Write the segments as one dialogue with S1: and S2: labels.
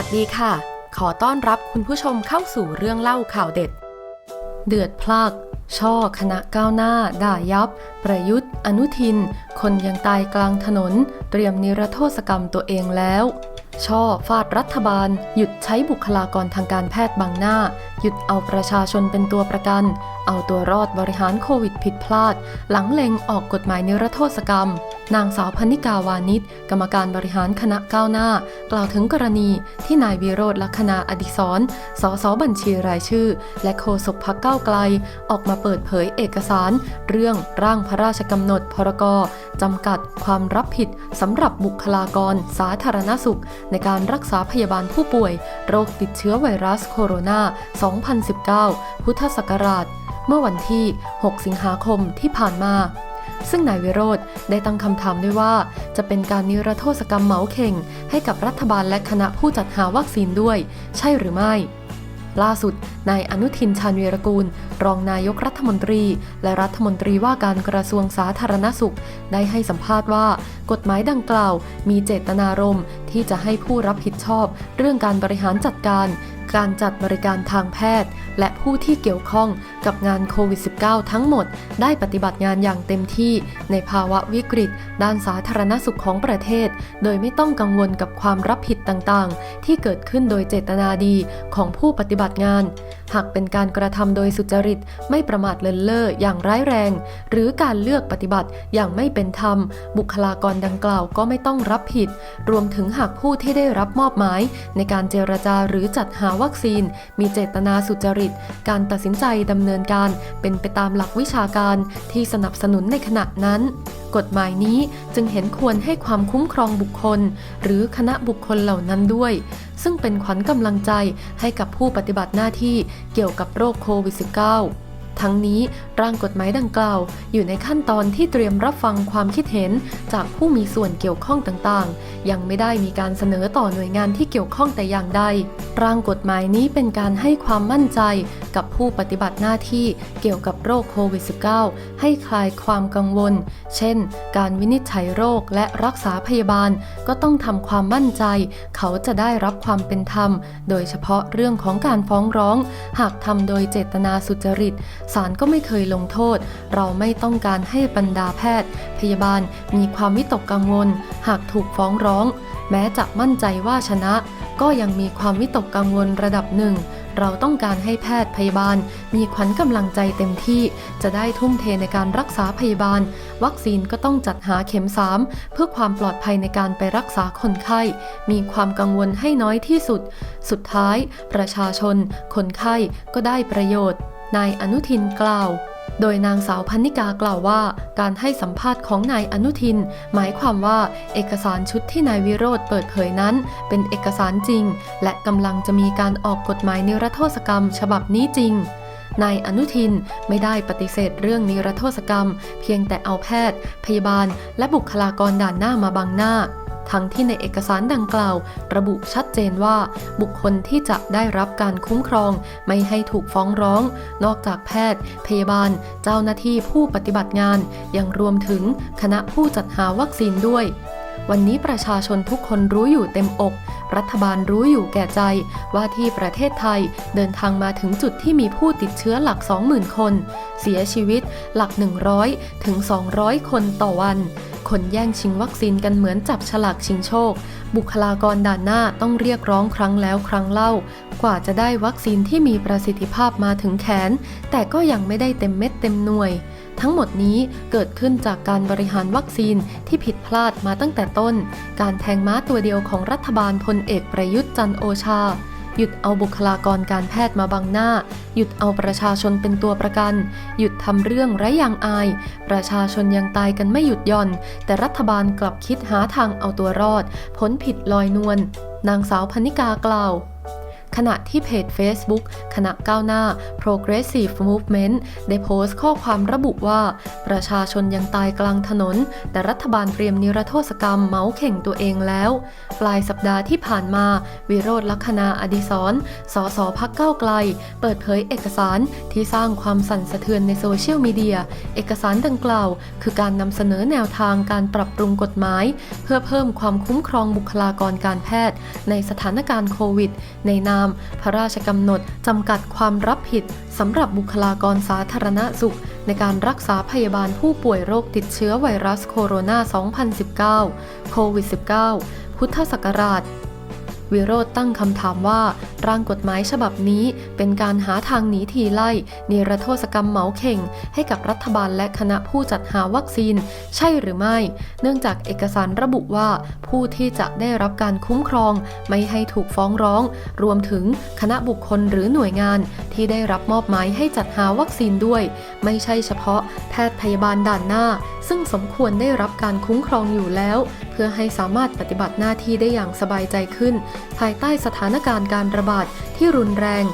S1: วัสดีค่ะ ขอต้อนรับคุณผู้ชมเข้าสู่เรื่องเล่าข่าวเด็ด เดือดพลากช่อคณะก้าวหน้า ด่ายับ ประยุทธ์ อนุทิน คนยังตายกลางถนน เตรียมนิรโทษกรรมตัวเองแล้ว ช่อฟาดรัฐบาล หยุดใช้บุคลากรทางการแพทย์บังหน้า หยุดเอาประชาชนเป็นตัวประกัน เอาตัวรอดบริหารโควิดผิดพลาด หลังเล็งออกกฎหมายนิรโทษกรรม นางสาวพนิกาวานิชกรรมการบริหารคณะก้าวหน้า กล่าวถึงกรณีที่นายวิโรธลักษณะอดิศรสสบัญชีรายชื่อ และโฆษกพักเก้าวไกล ออกมาเปิดเผยเอกสาร เรื่องร่างพระราชกำหนดพรกจำกัดความรับผิดสำหรับบุคลากร สาธารณสุข ในการรักษาพยาบาลผู้ป่วย โรคติดเชื้อไวรัสโคโรนา 2019 พุทธศักราช เมื่อวันที่ 6 สิงหาคมที่ผ่านมา ซึ่งนายวิโรธได้ตั้งคำถามด้วยว่า จะเป็นการนิรโทษกรรมเหมาเข่ง ให้กับรัฐบาลและคณะผู้จัดหาวัคซีนด้วย ใช่หรือไม่ล่าสุด นายอนุทินชาญวีรกูล รองนายกรัฐมนตรี และรัฐมนตรีว่าการกระทรวงสาธารณสุข ได้ให้สัมภาษณ์ว่า กฎหมายดังกล่าว มีเจตนารมณ์ที่จะให้ผู้รับผิดชอบ เรื่องการบริหารจัดการ การจัดบริการทางแพทย์ และผู้ที่เกี่ยวข้องกับงานโควิด -19 ทั้งหมด ได้ปฏิบัติงานอย่างเต็มที่ในภาวะวิกฤต ด้านสาธารณสุขของประเทศ โดยไม่ต้องกังวลกับความรับผิดต่างๆ ที่เกิดขึ้นโดยเจตนาดีของผู้ปฏิบัติงาน หากเป็นการกระทำโดยสุจริต ไม่ประมาทเลินเล่ออย่างร้ายแรง หรือการเลือกปฏิบัติอย่างไม่เป็นธรรม บุคลากรดังกล่าวก็ไม่ต้องรับผิด รวมถึงหากผู้ที่ได้รับมอบหมาย ในการเจรจาหรือจัดหาวัคซีน มีเจตนาสุจริต การตัดสินใจดำเนินการเป็นไปตามหลักวิชาการที่สนับสนุนในขณะนั้น กฎหมายนี้จึงเห็นควรให้ความคุ้มครองบุคคล หรือคณะบุคคลเหล่านั้นด้วย ซึ่งเป็นขวัญกำลังใจให้กับผู้ปฏิบัติหน้าที่เกี่ยวกับโรคโควิด -19 ทั้งนี้ร่างกฎหมายดังกล่าว อยู่ในขั้นตอนที่เตรียมรับฟังความคิดเห็นจากผู้มีส่วนเกี่ยวข้องต่างๆ ยังไม่ได้มีการเสนอต่อหน่วยงานที่เกี่ยวข้องแต่อย่างใด ร่างกฎหมายนี้เป็นการให้ความมั่นใจกับผู้ปฏิบัติหน้าที่เกี่ยวกับโรคโควิด -19 ให้คลายความกังวล เช่น การวินิจฉัยโรคและรักษาพยาบาล ก็ต้องทำความมั่นใจ เขาจะได้รับความเป็นธรรม โดยเฉพาะเรื่องของการฟ้องร้อง หากทำโดยเจตนาสุจริตศาลก็ไม่เคยลงโทษ เราไม่ต้องการให้บรรดาแพทย์ พยาบาลมีความวิตกกังวล หากถูกฟ้องร้อง แม้จะมั่นใจว่าชนะ ก็ยังมีความวิตกกังวลระดับหนึ่ง เราต้องการให้แพทย์พยาบาล มีขวัญกำลังใจเต็มที่ จะได้ทุ่มเทในการรักษาพยาบาล วัคซีนก็ต้องจัดหาเข็มสามเพื่อความปลอดภัยในการไปรักษาคนไข้ มีความกังวลให้น้อยที่สุด สุดท้าย ประชาชน คนไข้ก็ได้ประโยชน์ นายอนุทินกล่าว โดยนางสาวพันนิกากล่าวว่า การให้สัมภาษณ์ของนายอนุทิน หมายความว่าเอกสารชุดที่นายวิโรธเปิดเผยนั้น เป็นเอกสารจริง และกำลังจะมีการออกกฎหมายนิรโทษกรรม ฉบับนี้จริงนายอนุทินไม่ได้ปฏิเสธเรื่องนิรโทษกรรม เพียงแต่เอาแพทย์ พยาบาล และบุคลากรด่านหน้ามาบังหน้า ทั้งที่ในเอกสารดังกล่าว ระบุชัดเจนว่า บุคคลที่จะได้รับการคุ้มครอง ไม่ให้ถูกฟ้องร้อง นอกจากแพทย์ พยาบาล เจ้าหน้าที่ผู้ปฏิบัติงาน ยังรวมถึงคณะผู้จัดหาวัคซีนด้วยวันนี้ประชาชนทุกคนรู้อยู่เต็มอก รัฐบาลรู้อยู่แก่ใจ ว่าที่ประเทศไทยเดินทางมาถึงจุดที่มีผู้ติดเชื้อหลัก 20,000 คน เสียชีวิตหลัก 100 ถึง 200 คนต่อวัน คนแย่งชิงวัคซีนกันเหมือนจับฉลากชิงโชค บุคลากรด่านหน้าต้องเรียกร้องครั้งแล้วครั้งเล่า กว่าจะได้วัคซีนที่มีประสิทธิภาพมาถึงแขน แต่ก็ยังไม่ได้เต็มเม็ดเต็มหน่วย ทั้งหมดนี้เกิดขึ้นจากการบริหารวัคซีนที่ผิดพลาดมาตั้งแต่ต้น การแทงม้าตัวเดียวของรัฐบาลพลเอกประยุทธ์จันโอชา หยุดเอาบุคลากรการแพทย์มาบังหน้า หยุดเอาประชาชนเป็นตัวประกัน หยุดทำเรื่องไร้ยางอาย ประชาชนยังตายกันไม่หยุดย่อน แต่รัฐบาลกลับคิดหาทางเอาตัวรอด พ้นผิดลอยนวลนางสาวพนิกากล่าว ขณะที่เพจ Facebook คณะก้าวหน้า Progressive Movement ได้โพสต์ข้อความระบุว่า ประชาชนยังตายกลางถนน แต่รัฐบาลเตรียมนิรโทษกรรมเมาเข่งตัวเองแล้ว ปลายสัปดาห์ที่ผ่านมา วิโรธลักษณาอดิศรสสพักเก้าไกล เปิดเผยเอกสารที่สร้างความสั่นสะเทือนในโซเชียลมีเดีย เอกสารดังกล่าว คือการนำเสนอแนวทางการปรับปรุงกฎหมาย เพื่อเพิ่มความคุ้มครองบุคลากรการแพทย์ ในสถานการณ์โควิด ในนามพระราชกำหนดจำกัดความรับผิดสำหรับบุคลากรสาธารณสุข ในการรักษาพยาบาลผู้ป่วยโรคติดเชื้อไวรัสโคโรนา 2019 โควิด -19 พุทธศักราช วิโรธตั้งคำถามว่า ร่างกฎหมายฉบับนี้เป็นการหาทางหนีทีไล่นิรโทษกรรมเหมาเข่ง ให้กับรัฐบาลและคณะผู้จัดหาวัคซีน ใช่หรือไม่ เนื่องจากเอกสารระบุว่าผู้ที่จะได้รับการคุ้มครอง ไม่ให้ถูกฟ้องร้อง รวมถึงคณะบุคคลหรือหน่วยงาน ที่ได้รับมอบหมายให้จัดหาวัคซีนด้วย ไม่ใช่เฉพาะแพทย์พยาบาลด่านหน้า ซึ่งสมควรได้รับการคุ้มครองอยู่แล้ว พื่อให้สามารถปฏิบัติหน้าที่ได้อย่างสบายใจขึ้น ภายใต้สถานการณ์การระบาดที่รุนแรง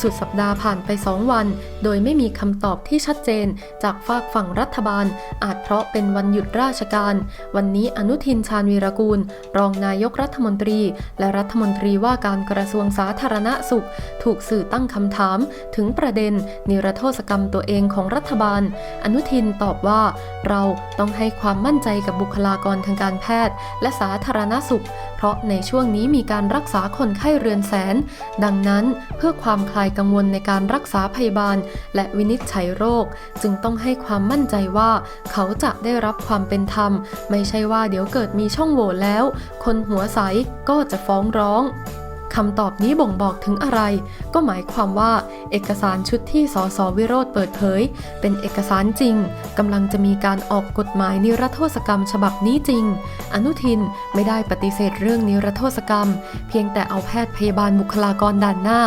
S1: สุดสัปดาห์ผ่านไป 2 วัน โดยไม่มีคำตอบที่ชัดเจน จากฝากฝั่งรัฐบาล อาจเพราะเป็นวันหยุดราชการ วันนี้อนุทินชาญวีรกูล รองนายกรัฐมนตรี และรัฐมนตรีว่าการกระทรวงสาธารณสุข ถูกสื่อตั้งคำถาม ถึงประเด็น นิรโทษกรรมตัวเองของรัฐบาล อนุทินตอบว่า เราต้องให้ความมั่นใจกับบุคลากรทางการแพทย์ และสาธารณสุข เพราะในช่วงนี้มีการรักษาคนไข้เรือนแสน ดังนั้นเพื่อความคลายกังวลในการรักษาพยาบาลและวินิจฉัยโรค จึงต้องให้ความมั่นใจว่า เขาจะได้รับความเป็นธรรม ไม่ใช่ว่าเดี๋ยวเกิดมีช่องโหว่แล้ว คนหัวใสก็จะฟ้องร้อง คำตอบนี้บ่งบอกถึงอะไร ก็หมายความว่า เอกสารชุดที่สสวิโรธเปิดเผย เป็นเอกสารจริงกำลังจะมีการออกกฎหมายนิรโทษกรรมฉบับนี้จริง อนุทินไม่ได้ปฏิเสธเรื่องนิรโทษกรรม เพียงแต่เอาแพทย์พยาบาลบุคลากรด่านหน้า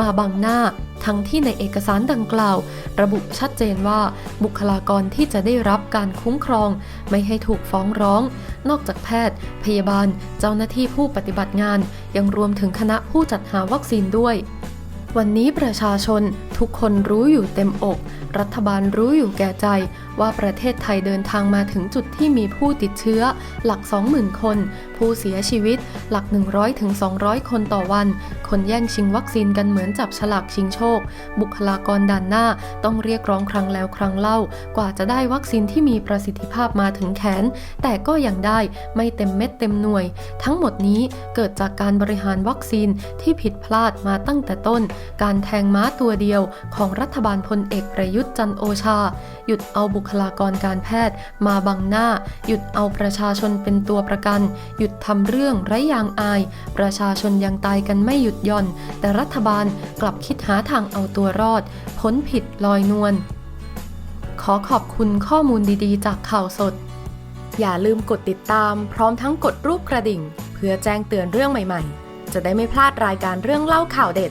S1: มาบังหน้าทั้งที่ในเอกสารดังกล่าว ระบุชัดเจนว่าบุคลากรที่จะได้รับการคุ้มครอง ไม่ให้ถูกฟ้องร้อง นอกจากแพทย์ พยาบาล เจ้าหน้าที่ผู้ปฏิบัติงาน ยังรวมถึงคณะผู้จัดหาวัคซีนด้วย วันนี้ประชาชนทุกคนรู้อยู่เต็มอก รัฐบาลรู้อยู่แก่ใจ ว่าประเทศไทยเดินทางมาถึงจุดที่มีผู้ติดเชื้อ หลัก 20,000 คน ผู้เสียชีวิต หลัก100ถึงคนต่อวัน คนแย่งชิงวัคซีนกันเหมือนจับฉลากชิงโชค บุคลากรด่านหน้าต้องเรียกร้องครั้งแล้วครั้งเล่า กว่าจะได้วัคซีนที่มีประสิทธิภาพมาถึงแขน แต่ก็ยังได้ไม่เต็มเม็ดเต็มหน่วย ทั้งหมดนี้เกิดจากการบริหารวัคซีนที่ผิดพลาดมาตั้งแต่ต้นการแทงม้าตัวเดียวของรัฐบาลพลเอกประยุทธ์จันโอชา หยุดเอาบุคลากรการแพทย์มาบังหน้า หยุดเอาประชาชนเป็นตัวประกัน หยุดทำเรื่องไร้ยางอาย ประชาชนยังตายกันไม่หยุดย่อน แต่รัฐบาลกลับคิดหาทางเอาตัวรอด พ้นผิดลอยนวลขอขอบคุณข้อมูลดีๆ จากข่าวสด อย่าลืมกดติดตาม พร้อมทั้งกดรูปกระดิ่ง เพื่อแจ้งเตือนเรื่องใหม่ๆ จะได้ไม่พลาดรายการเรื่องเล่าข่าวเด็ด